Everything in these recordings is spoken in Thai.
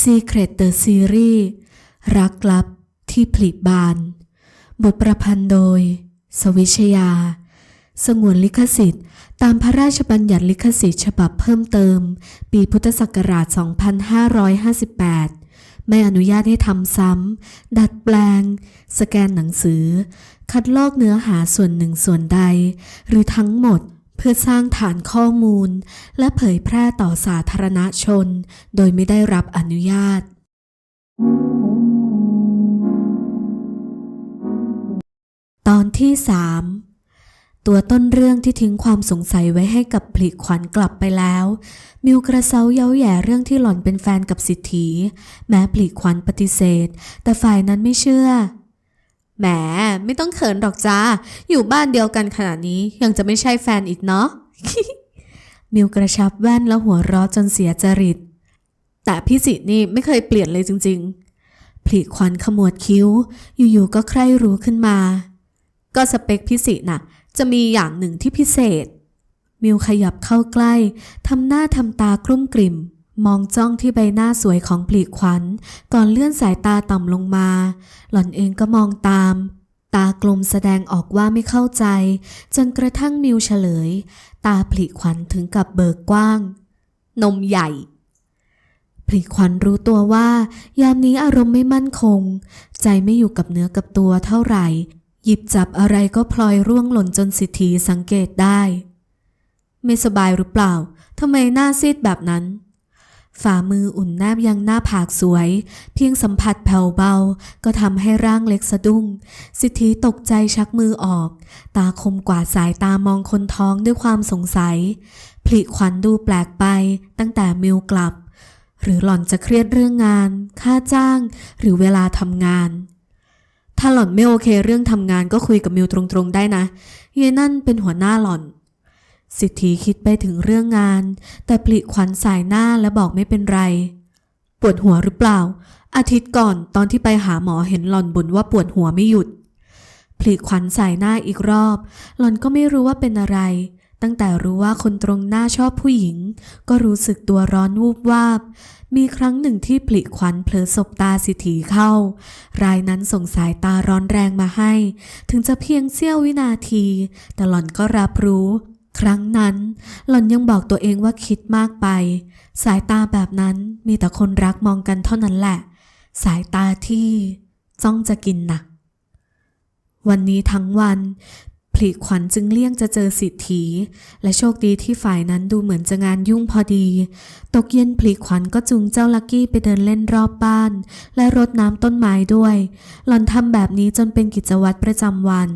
Secret the Series รักลับที่ผลิบาน บทประพันธ์โดย สวิชยา สงวนลิขสิทธิ์ ตามพระราชบัญญัติลิขสิทธิ์ฉบับเพิ่มเติม ปีพุทธศักราช 2558 ไม่อนุญาตให้ทำซ้ำ ดัดแปลง สแกนหนังสือ คัดลอกเนื้อหาส่วนหนึ่งส่วนใด หรือทั้งหมด พื่อสร้างฐานข้อมูล และเผยแพร่ต่อสาธารณชน โดยไม่ได้รับอนุญาต ตอนที่สามตัวต้นเรื่องที่ทิ้งความสงสัยไว้ให้กับผลิขวัญกลับไปแล้ว มิวกระเซาเย้าแย่เรื่องที่หล่อนเป็นแฟนกับสิทธีแม้ผลิขวัญปฏิเสธ แต่ฝ่ายนั้นไม่เชื่อ แหมไม่ต้องเขินหรอกจ้า อยู่บ้านเดียวกันขนาดนี้ยังจะไม่ใช่แฟนอีกเนาะมิวกระชับแว่นแล้วหัวเราะจนเสียจริต แต่พี่สินี่ไม่เคยเปลี่ยนเลยจริง ๆผลิขวัญขมวดคิ้ว อยู่ๆก็ใคร่รู้ขึ้นมา ก็สเปคพิสิน่ะ จะมีอย่างหนึ่งที่พิเศษ มิวขยับเข้าใกล้ทำหน้าทำตากลุ้มกลิ่ม มองจ้องที่ใบหน้าสวยของปลีกขวัญ ก่อนเลื่อนสายตาต่ำลงมา หล่อนเองก็มองตาม ตากลมแสดงออกว่าไม่เข้าใจ จนกระทั่งมิวเฉลย ตาผลิขวัญถึงกับเบิกกว้าง นมใหญ่ผลิขวัญรู้ตัวว่า ยามนี้อารมณ์ไม่มั่นคง ใจไม่อยู่กับเนื้อกับตัวเท่าไหร่ หยิบจับอะไรก็พลอยร่วงหล่นจนสิทธีสังเกตได้ ไม่สบายหรือเปล่าทำไมหน้าซีดแบบนั้น ฝ่ามืออุ่นแนบยังหน้าผากสวย เพียงสัมผัสแผ่วเบา ก็ทำให้ร่างเล็กสะดุ้ง สิทธีตกใจชักมือออก ตาคมกว่าดสายตามองคนท้องด้วยความสงสัย ผลิขวัญดูแปลกไปตั้งแต่มิวกลับ หรือหล่อนจะเครียดเรื่องงาน ค่าจ้าง หรือเวลาทำงาน ถ้าหล่อนไม่โอเคเรื่องทำงานก็คุยกับมิวตรงๆได้นะเยนั่นเป็นหัวหน้าหล่อน สิทธีคิดไปถึงเรื่องงาน แต่ผลิขวัญสายหน้าและบอกไม่เป็นไร ปวดหัวหรือเปล่า อาทิตย์ก่อนตอนที่ไปหาหมอเห็นหล่อนบ่นว่าปวดหัวไม่หยุดผลิขวัญสายหน้าอีกรอบ หล่อนก็ไม่รู้ว่าเป็นอะไร ตั้งแต่รู้ว่าคนตรงหน้าชอบผู้หญิง ก็รู้สึกตัวร้อนวูบวาบ มีครั้งหนึ่งที่ผลิขวัญเผลอสบตาสิทธีเข้า รายนั้นส่งสายตาร้อนแรงมาให้ ถึงจะเพียงเสี้ยววินาที แต่หล่อนก็รับรู้ ครั้งนั้น หล่อนยังบอกตัวเองว่าคิดมากไป สายตาแบบนั้นมีแต่คนรักมองกันเท่านั้นแหละ สายตาที่จ้องจะกินหนัก วันนี้ทั้งวันผลีขวัญจึงเลี่ยงจะเจอสิทธี และโชคดีที่ฝ่ายนั้นดูเหมือนจะงานยุ่งพอดี ตกเย็นผลีขวัญก็จูงเจ้าลักกี้ไปเดินเล่นรอบบ้าน และรดน้ำต้นไม้ด้วย หล่อนทำแบบนี้จนเป็นกิจวัตรประจำวัน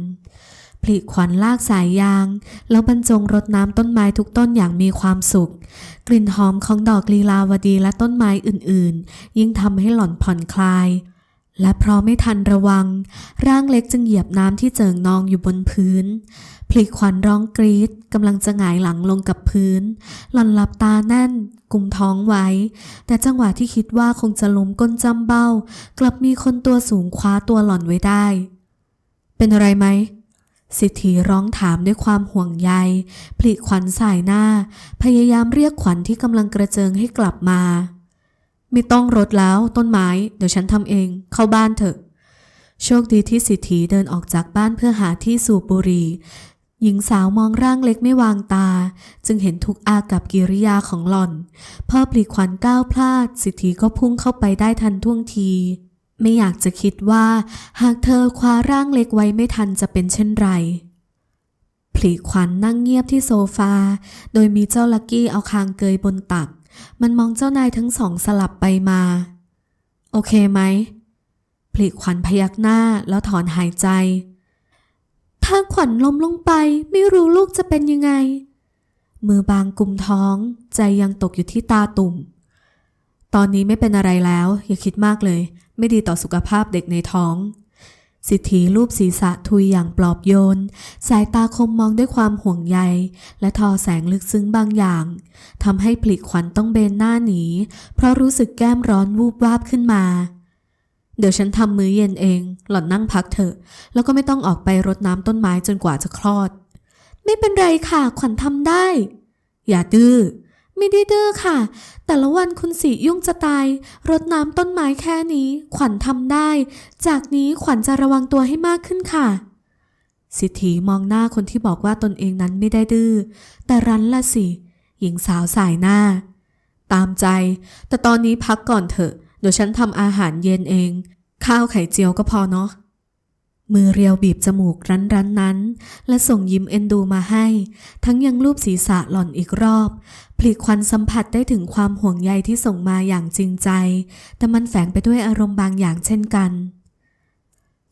ผลีขวัญลากสายยาง แล้วบรรจงรดน้ำต้นไม้ทุกต้นอย่างมีความสุข กลิ่นหอมของดอกลีลาวดีและต้นไม้อื่นๆ ยิ่งทำให้หล่อนผ่อนคลาย และเพราะไม่ทันระวัง ร่างเล็กจึงเหยียบน้ำที่เจิ่งนองอยู่บนพื้นพลิขวัญร้องกรีดกำลังจะหงายหลังลงกับพื้น หล่อนหลับตาแน่น กุมท้องไว้ แต่จังหวะที่คิดว่าคงจะล้มก้นจำเบ้า กลับมีคนตัวสูงคว้าตัวหล่อนไว้ได้ เป็นอะไรไหม สิทธีร้องถามด้วยความห่วงใยผลิขวัญสายหน้า พยายามเรียกขวัญที่กำลังกระเจิงให้กลับมา ไม่ต้องรดแล้วต้นไม้ เดี๋ยวฉันทำเอง เข้าบ้านเถอะ โชคดีที่สิทธีเดินออกจากบ้านเพื่อหาที่สูบบุหรี่หญิงสาวมองร่างเล็กไม่วางตา จึงเห็นทุกอากับกิริยาของหล่อน พอปลีขวัญก้าวพลาด สิทธีก็พุ่งเข้าไปได้ทันท่วงที ไม่อยากจะคิดว่า หากเธอคว้าร่างเล็กไว้ไม่ทันจะเป็นเช่นไรผลีขวัญนั่งเงียบที่โซฟา โดยมีเจ้าลักกี้เอาคางเกยบนตัก มันมองเจ้านายทั้งสองสลับไปมา โอเคไหมผลิขวัญพยักหน้าแล้วถอนหายใจ ถ้าขวัญล้มลงไป ไม่รู้ลูกจะเป็นยังไง มือบางกุมท้อง ใจยังตกอยู่ที่ตาตุ่ม ตอนนี้ไม่เป็นอะไรแล้ว อย่าคิดมากเลย ไม่ดีต่อสุขภาพเด็กในท้อง สิทธีรูปศีรษะทุยอย่างปลอบโยน สายตาคมมองด้วยความห่วงใย และทอแสงลึกซึ้งบางอย่างทำให้ผลิขวัญต้องเบนหน้าหนี เพราะรู้สึกแก้มร้อนวูบวาบขึ้นมาเดี๋ยวฉันทำมื้อเย็นเอง หล่อนนั่งพักเถอะ แล้วก็ไม่ต้องออกไปรดน้ำต้นไม้จนกว่าจะคลอด ไม่เป็นไรค่ะ ขวัญทำได้ อย่าดื้อ ไม่ได้ดื้อค่ะ แต่ละวันคุณสียุ่งจะตาย รดน้ำต้นไม้แค่นี้ ขวัญทำได้ จากนี้ขวัญจะระวังตัวให้มากขึ้นค่ะ สิทธีมองหน้าคนที่บอกว่าตนเองนั้นไม่ได้ดื้อ แต่รั้นละสิ หญิงสาวสายหน้า ตามใจ แต่ตอนนี้พักก่อนเถอะ เดี๋ยวฉันทำอาหารเย็นเอง ข้าวไข่เจียวก็พอเนาะมือเรียวบีบจมูกรั้นรันนั้น และส่งยิ้มเอ็นดูมาให้ ทั้งยังลูบศีรษะหล่อนอีกรอบ ผลิควันสัมผัสได้ถึงความห่วงใยที่ส่งมาอย่างจริงใจ แต่มันแฝงไปด้วยอารมณ์บางอย่างเช่นกัน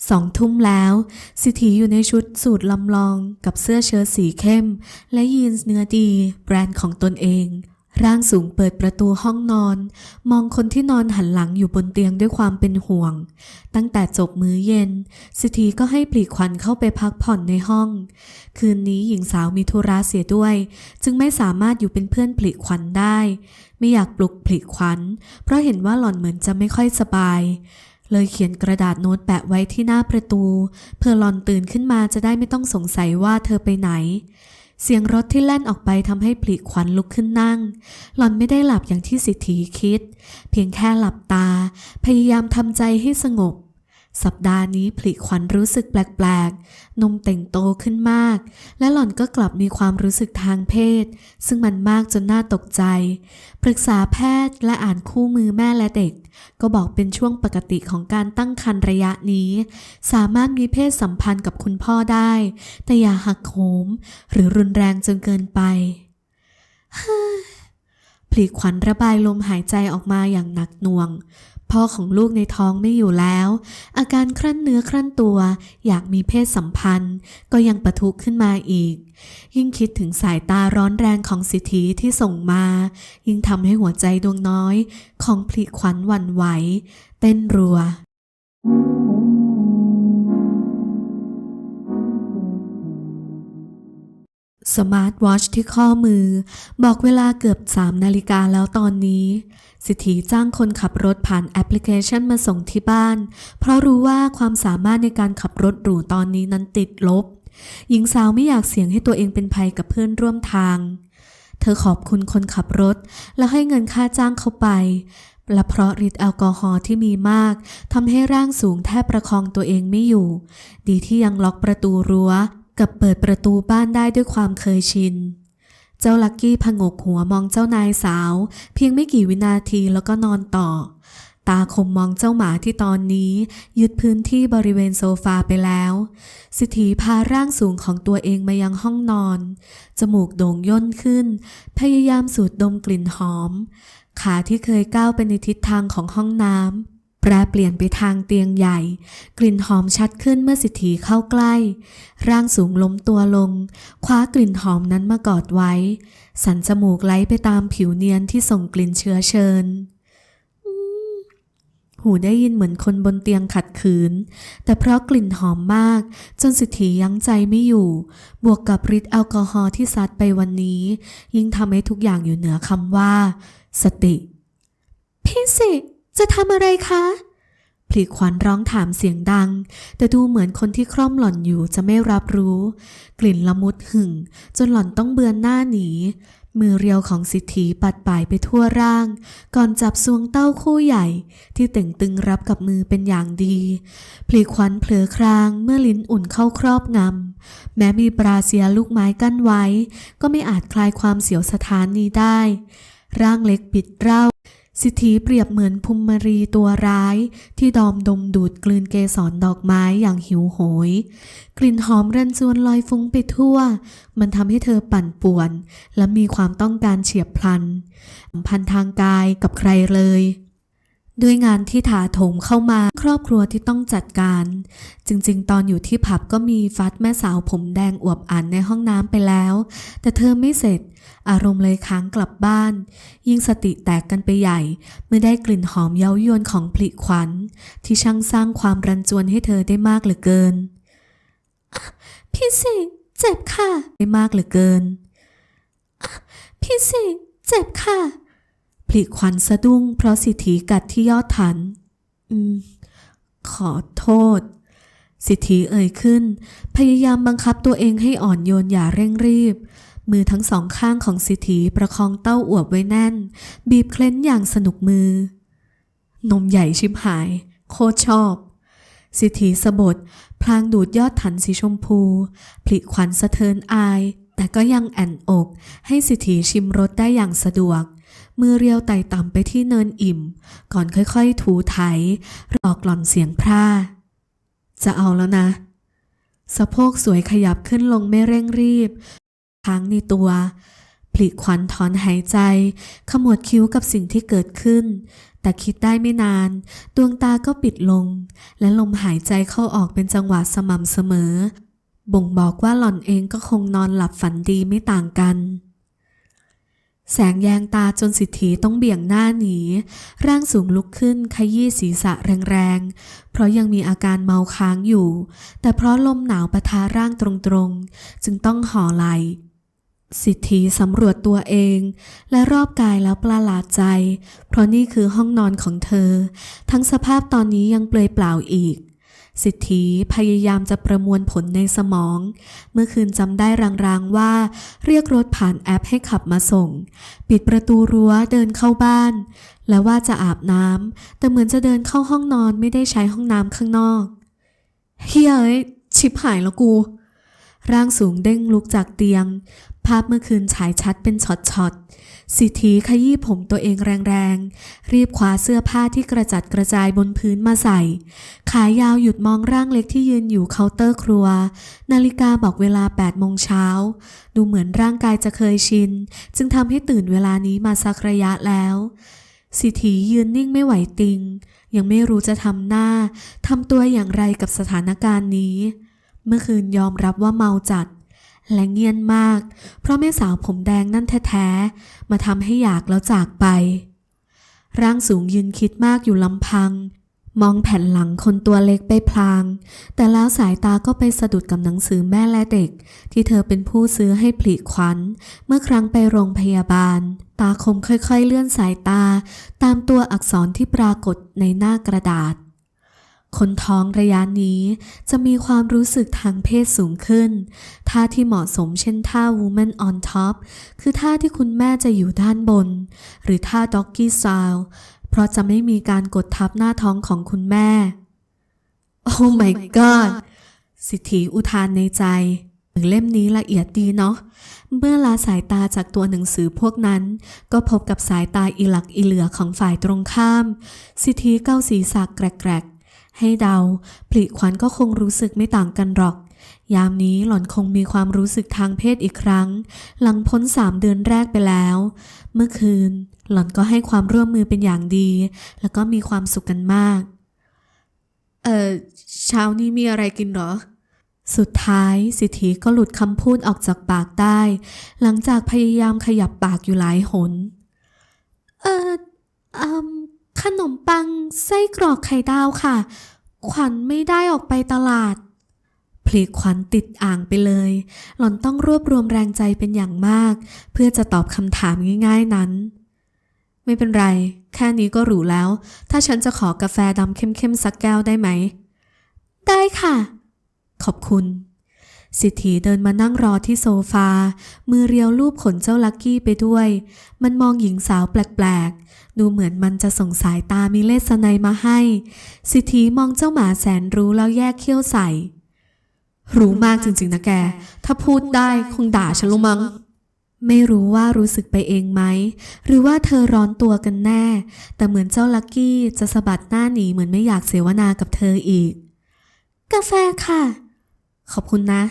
สองทุ่มแล้ว สิทธีอยู่ในชุดสูทลำลองกับเสื้อเชิ้ตสีเข้ม และยีนส์เนื้อดี แบรนด์ของตนเอง ร่างสูงเปิดประตูห้องนอน มองคนที่นอนหันหลังอยู่บนเตียงด้วยความเป็นห่วง ตั้งแต่จบมื้อเย็น สิทธีก็ให้ปลีกควันเข้าไปพักผ่อนในห้อง คืนนี้หญิงสาวมีธุระเสียด้วย จึงไม่สามารถอยู่เป็นเพื่อนผลิควันได้ ไม่อยากปลุกผลิควัน เพราะเห็นว่าหล่อนเหมือนจะไม่ค่อยสบายเลยเขียนกระดาษโน้ตแปะไว้ที่หน้าประตู เพื่อหลอนตื่นขึ้นมาจะได้ไม่ต้องสงสัยว่าเธอไปไหน เสียงรถที่แล่นออกไปทำให้ผลิขวัญลุกขึ้นนั่ง หลอนไม่ได้หลับอย่างที่สิทธีคิด เพียงแค่หลับตา พยายามทำใจให้สงบ สัปดาห์นี้ผลิขวัญรู้สึกแปลกๆ นมเต่งโตขึ้นมาก และหล่อนก็กลับมีความรู้สึกทางเพศ ซึ่งมันมากจนน่าตกใจ ปรึกษาแพทย์และอ่านคู่มือแม่และเด็ก ก็บอกเป็นช่วงปกติของการตั้งครรภ์ระยะนี้ สามารถมีเพศสัมพันธ์กับคุณพ่อได้ แต่อย่าหักโหม หรือรุนแรงจนเกินไปผลีขวัญระบายลมหายใจออกมาอย่างหนักหน่วง พ่อของลูกในท้องไม่อยู่แล้ว อาการครั่นเนื้อครั่นตัว อยากมีเพศสัมพันธ์ ก็ยังปะทุขึ้นมาอีก ยิ่งคิดถึงสายตาร้อนแรงของสิทธิที่ส่งมา ยิ่งทำให้หัวใจดวงน้อย ของผลีขวัญหวั่นไหว เต้นรัว สมาร์ทวอชที่ข้อมือ บอกเวลาเกือบ 3 นาฬิกาแล้วตอนนี้ สิทธิจ้างคนขับรถผ่านแอปพลิเคชันมาส่งที่บ้าน เพราะรู้ว่าความสามารถในการขับรถหรูตอนนี้นั้นติดลบ หญิงสาวไม่อยากเสี่ยงให้ตัวเองเป็นภัยกับเพื่อนร่วมทาง เธอขอบคุณคนขับรถ แล้วให้เงินค่าจ้างเขาไปและเพราะฤทธิ์แอลกอฮอล์ที่มีมากทำให้ร่างสูงแทบประคองตัวเองไม่อยู่ ดีที่ยังล็อกประตูรั้ว กับเปิดประตูบ้านได้ด้วยความเคยชิน เจ้าลักกี้ผงกหัวมองเจ้านายสาว เพียงไม่กี่วินาทีแล้วก็นอนต่อ ตาคมมองเจ้าหมาที่ตอนนี้ ยึดพื้นที่บริเวณโซฟาไปแล้ว สิทธีพาร่างสูงของตัวเองมายังห้องนอน จมูกโด่งย่นขึ้น พยายามสูดดมกลิ่นหอม ขาที่เคยก้าวไปในทิศทางของห้องน้ำ แปรเปลี่ยนไปทางเตียงใหญ่ กลิ่นหอมชัดขึ้นเมื่อสิทธีเข้าใกล้ ร่างสูงล้มตัวลง คว้ากลิ่นหอมนั้นมากอดไว้ สันจมูกไหลไปตามผิวเนียนที่ส่งกลิ่นเชื้อเชิญหูได้ยินเหมือนคนบนเตียงขัดขืน แต่เพราะกลิ่นหอมมาก จนสิทธียั้งใจไม่อยู่ บวกกับฤทธิ์แอลกอฮอล์ที่ซัดไปวันนี้ ยิ่งทำให้ทุกอย่างอยู่เหนือคำว่า สติ พี่สิ จะทำอะไรคะผลีขวัญร้องถามเสียงดัง แต่ดูเหมือนคนที่คร่อมหล่อนอยู่จะไม่รับรู้ กลิ่นละมุดหึ่ง จนหล่อนต้องเบือนหน้าหนี มือเรียวของสิทธีปัดป่ายไปทั่วร่าง ก่อนจับซวงเต้าคู่ใหญ่ ที่เต่งตึงรับกับมือเป็นอย่างดีผลีขวัญเผลอครางเมื่อลิ้นอุ่นเข้าครอบงำ แม้มีปราเซียลูกไม้กั้นไว้ ก็ไม่อาจคลายความเสียวสถานนี้ได้ ร่างเล็กปิดเร่า สิทธีเปรียบเหมือนภูมิมารีตัวร้าย ที่ดอมดมดูดกลืนเกสรดอกไม้อย่างหิวโหย กลิ่นหอมรันจวนลอยฟุ้งไปทั่ว มันทำให้เธอปั่นป่วน และมีความต้องการเฉียบพลันสัมพันธ์ทางกายกับใครเลย ด้วยงานที่ถาโถมเข้ามาครอบครัวที่ต้องจัดการ จริงๆ ตอนอยู่ที่ผับก็มีฟัดแม่สาวผมแดงอวบอันในห้องน้ำไปแล้ว แต่เธอไม่เสร็จ อารมณ์เลยค้างกลับบ้าน ยิ่งสติแตกกันไปใหญ่เมื่อได้กลิ่นหอมเย้ายวนของผลิขวัญ ที่ช่างสร้างความรันจวนให้เธอได้มากเหลือเกิน พี่สิเจ็บค่ะ ได้มากเหลือเกิน พี่สิเจ็บค่ะ ผลิขวัญสะดุ้งเพราะสิทธีกัดที่ยอดฐานอืม ขอโทษ สิทธีเอ่ยขึ้น พยายามบังคับตัวเองให้อ่อนโยนอย่าเร่งรีบ มือทั้งสองข้างของสิทธีประคองเต้าอวบไว้แน่น บีบเคล้นอย่างสนุกมือ นมใหญ่ชิบหาย โคตรชอบ สิทธีสะบดพลางดูดยอดถันสีชมพู ผลิขวัญสะเทินอาย แต่ก็ยังแอนอก ให้สิทธีชิมรสได้อย่างสะดวก มือเรียวไต่ต่ำไปที่เนินอิ่ม ก่อนค่อยๆ ถูไถรอกหล่อนเสียงพร่า จะเอาแล้วนะ สะโพกสวยขยับขึ้นลงไม่เร่งรีบค้างในตัวผลิขวัญถอนหายใจ ขมวดคิ้วกับสิ่งที่เกิดขึ้น แต่คิดได้ไม่นาน ดวงตาก็ปิดลง และลมหายใจเข้าออกเป็นจังหวะสม่ำเสมอ บ่งบอกว่าหล่อนเองก็คงนอนหลับฝันดีไม่ต่างกัน แสงแยงตาจนสิทธีต้องเบี่ยงหน้าหนี ร่างสูงลุกขึ้นขยี้ศีรษะแรงๆ เพราะยังมีอาการเมาค้างอยู่ แต่เพราะลมหนาวปะทะร่างตรงๆ จึงต้องห่อไหล สิทธีสำรวจตัวเอง และรอบกายแล้วประหลาดใจ เพราะนี่คือห้องนอนของเธอ ทั้งสภาพตอนนี้ยังเปลือยเปล่าอีก สิทธีพยายามจะประมวลผลในสมอง เมื่อคืนจำได้รางๆว่า เรียกรถผ่านแอปให้ขับมาส่ง ปิดประตูรั้วเดินเข้าบ้าน แล้วว่าจะอาบน้ำแต่เหมือนจะเดินเข้าห้องนอนไม่ได้ใช้ห้องน้ำข้างนอกเฮ้ยชิบหายแล้วกู ร่างสูงเด้งลุกจากเตียง ภาพเมื่อคืนฉายชัดเป็นช็อตๆ สิทธีขยี้ผมตัวเองแรงๆ รีบคว้าเสื้อผ้าที่กระจัดกระจายบนพื้นมาใส่ ขายาวหยุดมองร่างเล็กที่ยืนอยู่เคาน์เตอร์ครัว นาฬิกาบอกเวลา8โมงเช้า ดูเหมือนร่างกายจะเคยชิน จึงทำให้ตื่นเวลานี้มาสักระยะแล้ว สิทธียืนนิ่งไม่ไหวติง ยังไม่รู้จะทำหน้าทำตัวอย่างไรกับสถานการณ์นี้ เมื่อคืนยอมรับว่าเมาจัด และเงียนมาก เพราะแม่สาวผมแดงนั่นแท้ๆ มาทำให้อยากแล้วจากไป ร่างสูงยืนคิดมากอยู่ลำพัง มองแผ่นหลังคนตัวเล็กไปพลาง แต่แล้วสายตาก็ไปสะดุดกับหนังสือแม่และเด็ก ที่เธอเป็นผู้ซื้อให้ผลิขวัญ เมื่อครั้งไปโรงพยาบาล ตาคมค่อยๆเลื่อนสายตา ตามตัวอักษรที่ปรากฏในหน้ากระดาษ คนท้องระยะนี้จะมีความรู้สึกทางเพศสูงขึ้น ท่าที่เหมาะสมเช่นท่า woman on top คือท่าที่คุณแม่จะอยู่ด้านบน หรือท่า doggy style เพราะจะไม่มีการกดทับหน้าท้องของคุณแม่ Oh my god สิทธีอุทานในใจเล่มนี้ละเอียดดีเนาะ เมื่อลาสายตาจากตัวหนังสือพวกนั้น ก็พบกับสายตาอีหลักอีเหลือของฝ่ายตรงข้าม สิทธีเก้าศีรษะแกรก ให้เดาผลิขวัญก็คงรู้สึกไม่ต่างกันหรอก ยามนี้หล่อนคงมีความรู้สึกทางเพศอีกครั้ง หลังพ้นสามเดือนแรกไปแล้ว เมื่อคืน หล่อนก็ให้ความร่วมมือเป็นอย่างดี แล้วก็มีความสุขกันมาก เอ่อเช้านี้มีอะไรกินหรอ สุดท้ายสิทธีก็หลุดคำพูดออกจากปากได้ หลังจากพยายามขยับปากอยู่หลายหน เอ่ออืม ขนมปังไส้กรอกไข่ดาวค่ะ ขวัญไม่ได้ออกไปตลาดพลีขวัญติดอ่างไปเลย หล่อนต้องรวบรวมแรงใจเป็นอย่างมาก เพื่อจะตอบคำถามง่าย ๆนั้น ไม่เป็นไร แค่นี้ก็หรูแล้ว ถ้าฉันจะขอกาแฟดำเข้มๆสักแก้วได้ไหม ได้ค่ะ ขอบคุณ สิทธีเดินมานั่งรอที่โซฟา มือเรียวลูบขนเจ้าลักกี้ไปด้วย มันมองหญิงสาวแปลกๆ ดูเหมือนมันจะส่งสายตามีเลสไนมาให้ สิทธีมองเจ้าหมาแสนรู้แล้วแยกเขี้ยวใส่ รู้มากจริงๆนะแก ถ้าพูดได้คงด่าฉันลงมั้งไม่รู้ว่ารู้สึกไปเองไหม หรือว่าเธอร้อนตัวกันแน่ แต่เหมือนเจ้าลักกี้จะสะบัดหน้าหนีเหมือนไม่อยากเสวนากับเธออีก กาแฟค่ะ ขอบคุณนะ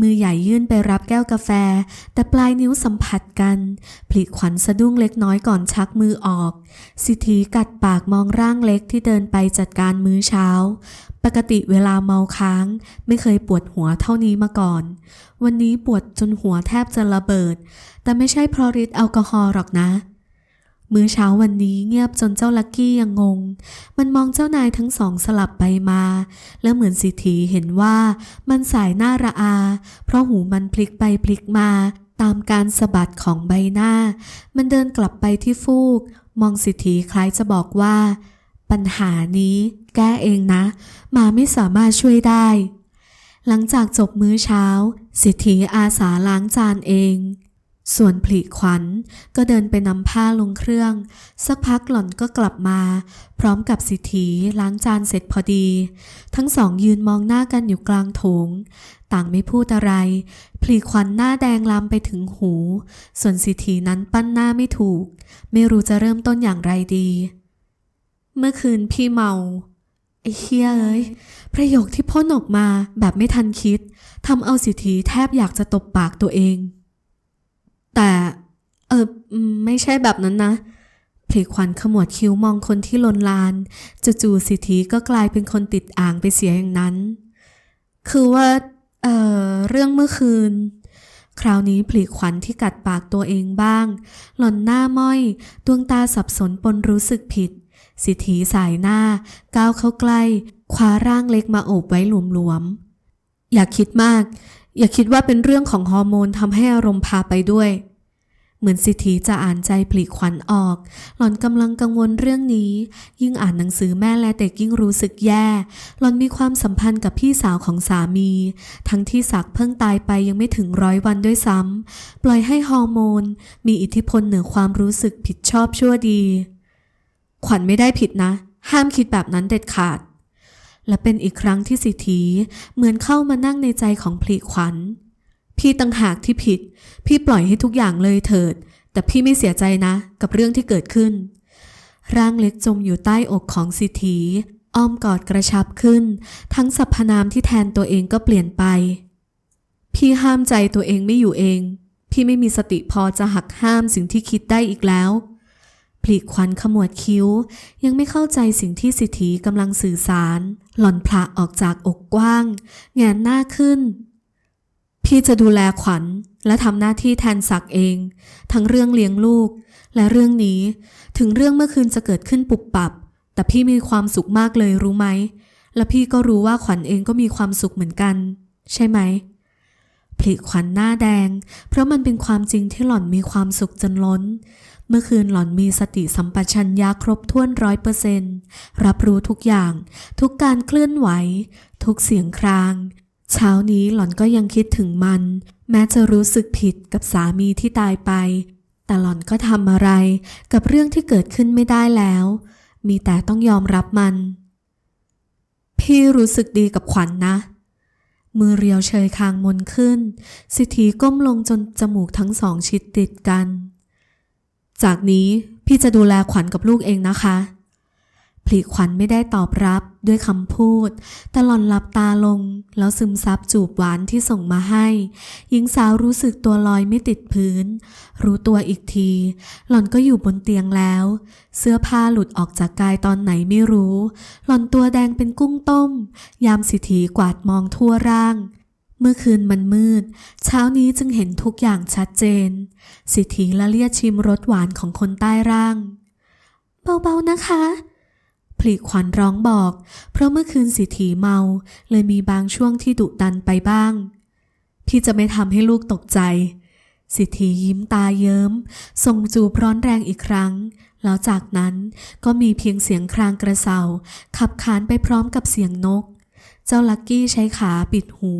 มือใหญ่ยื่นไปรับแก้วกาแฟ แต่ปลายนิ้วสัมผัสกันผลิขวัญสะดุ้งเล็กน้อยก่อนชักมือออก สิทธีกัดปากมองร่างเล็กที่เดินไปจัดการมื้อเช้า ปกติเวลาเมาค้าง ไม่เคยปวดหัวเท่านี้มาก่อน วันนี้ปวดจนหัวแทบจะระเบิด แต่ไม่ใช่เพราะฤทธิ์แอลกอฮอล์หรอกนะ มื้อเช้าวันนี้เงียบจนเจ้าลักกี้ยังงง มันมองเจ้านายทั้งสองสลับไปมา แล้วเหมือนสิทธีเห็นว่ามันสายหน้าระอา เพราะหูมันพลิกไปพลิกมา ตามการสะบัดของใบหน้า มันเดินกลับไปที่ฟูก มองสิทธีคล้ายจะบอกว่า ปัญหานี้ แก้เองนะหมาไม่สามารถช่วยได้ หลังจากจบมื้อเช้า สิทธีอาสาล้างจานเอง ส่วนผลิขวัญก็เดินไปนำผ้าลงเครื่อง สักพักหล่อนก็กลับมา พร้อมกับสิทธีล้างจานเสร็จพอดี ทั้งสองยืนมองหน้ากันอยู่กลางโถง ต่างไม่พูดอะไร ผลีขวัญหน้าแดงลามไปถึงหู ส่วนสิทธีนั้นปั้นหน้าไม่ถูก ไม่รู้จะเริ่มต้นอย่างไรดี เมื่อคืนพี่เมาไอ้เฮียเอ้ยประโยคที่พ่นออกมาแบบไม่ทันคิดทำเอาสิทธีแทบอยากจะตบปากตัวเอง แต่เออไม่ใช่แบบนั้นนะผลิขวัญขมวดคิ้วมองคนที่ลนลานจู่ๆสิทธีก็กลายเป็นคนติดอ่างไปเสียอย่างนั้น คือว่าเออเรื่องเมื่อคืน คราวนี้ผลิขวัญที่กัดปากตัวเองบ้าง หล่อนหน้าม้อย ดวงตาสับสนปนรู้สึกผิด สิทธีสายหน้า ก้าวเข้าใกล้คว้าร่างเล็กมาโอบไว้หลวมๆอย่าคิดมาก อย่าคิดว่าเป็นเรื่องของฮอร์โมนทำให้อารมณ์พาไปด้วย เหมือนสิทธีจะอ่านใจผลิขวัญออก หล่อนกำลังกังวลเรื่องนี้ ยิ่งอ่านหนังสือแม่และเด็กยิ่งรู้สึกแย่ หล่อนมีความสัมพันธ์กับพี่สาวของสามี ทั้งที่ศักด์เพิ่งตายไปยังไม่ถึงร้อยวันด้วยซ้ำ ปล่อยให้ฮอร์โมน มีอิทธิพลเหนือความรู้สึกผิดชอบชั่วดี ขวัญไม่ได้ผิดนะ ห้ามคิดแบบนั้นเด็ดขาด และเป็นอีกครั้งที่สิทธีเหมือนเข้ามานั่งในใจของผลีขวัญ พี่ตังหากที่ผิด พี่ปล่อยให้ทุกอย่างเลยเถิด แต่พี่ไม่เสียใจนะ กับเรื่องที่เกิดขึ้น ร่างเล็กจมอยู่ใต้อกของสิทธีอ้อมกอดกระชับขึ้น ทั้งสรรพนามที่แทนตัวเองก็เปลี่ยนไป พี่ห้ามใจตัวเองไม่อยู่เอง พี่ไม่มีสติพอจะหักห้ามสิ่งที่คิดได้อีกแล้วผลีควันขมวดคิ้ว ยังไม่เข้าใจสิ่งที่สิทธีกำลังสื่อสาร หล่อนพละออกจากอกกว้าง แงนหน้าขึ้น พี่จะดูแลขวัญและทำหน้าที่แทนศักดิ์เอง ทั้งเรื่องเลี้ยงลูก และเรื่องนี้ ถึงเรื่องเมื่อคืนจะเกิดขึ้นปุบปับ แต่พี่มีความสุขมากเลยรู้ไหม และพี่ก็รู้ว่าขวัญเองก็มีความสุขเหมือนกัน ใช่ไหมผลิขวัญหน้าแดง เพราะมันเป็นความจริงที่หล่อนมีความสุขจนล้น เมื่อคืนหล่อนมีสติสัมปชัญญะครบถ้วนร้อยเปอร์เซนรับรู้ทุกอย่าง ทุกการเคลื่อนไหว ทุกเสียงคราง เช้านี้หล่อนก็ยังคิดถึงมัน แม้จะรู้สึกผิดกับสามีที่ตายไป แต่หล่อนก็ทำอะไรกับเรื่องที่เกิดขึ้นไม่ได้แล้ว มีแต่ต้องยอมรับมัน พี่รู้สึกดีกับขวัญนนะมือเรียวเชยคางมนขึ้น สิทธีก้มลงจนจมูกทั้งสองชิดติดกัน จากนี้พี่จะดูแลขวัญกับลูกเองนะคะผลีขวัญไม่ได้ตอบรับด้วยคำพูด แต่หล่อนหลับตาลง แล้วซึมซับจูบหวานที่ส่งมาให้ หญิงสาวรู้สึกตัวลอยไม่ติดพื้น รู้ตัวอีกที หล่อนก็อยู่บนเตียงแล้ว เสื้อผ้าหลุดออกจากกายตอนไหนไม่รู้ หล่อนตัวแดงเป็นกุ้งต้ม ยามสิทธีกวาดมองทั่วร่าง เมื่อคืนมันมืด เช้านี้จึงเห็นทุกอย่างชัดเจน สิทธีละเลียดชิมรสหวานของคนใต้ร่าง เบาๆนะคะผลีขวัญร้องบอก เพราะเมื่อคืนสิทธีเมา เลยมีบางช่วงที่ดุดันไปบ้าง พี่จะไม่ทำให้ลูกตกใจ สิทธียิ้มตาเยิ้ม ส่งจูบร้อนแรงอีกครั้ง แล้วจากนั้นก็มีเพียงเสียงครางกระเซาขับขานไปพร้อมกับเสียงนก เจ้าลักกี้ใช้ขาปิดหู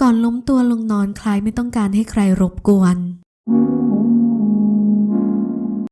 ก่อนล้มตัวลงนอนคล้ายไม่ต้องการให้ใครรบกวน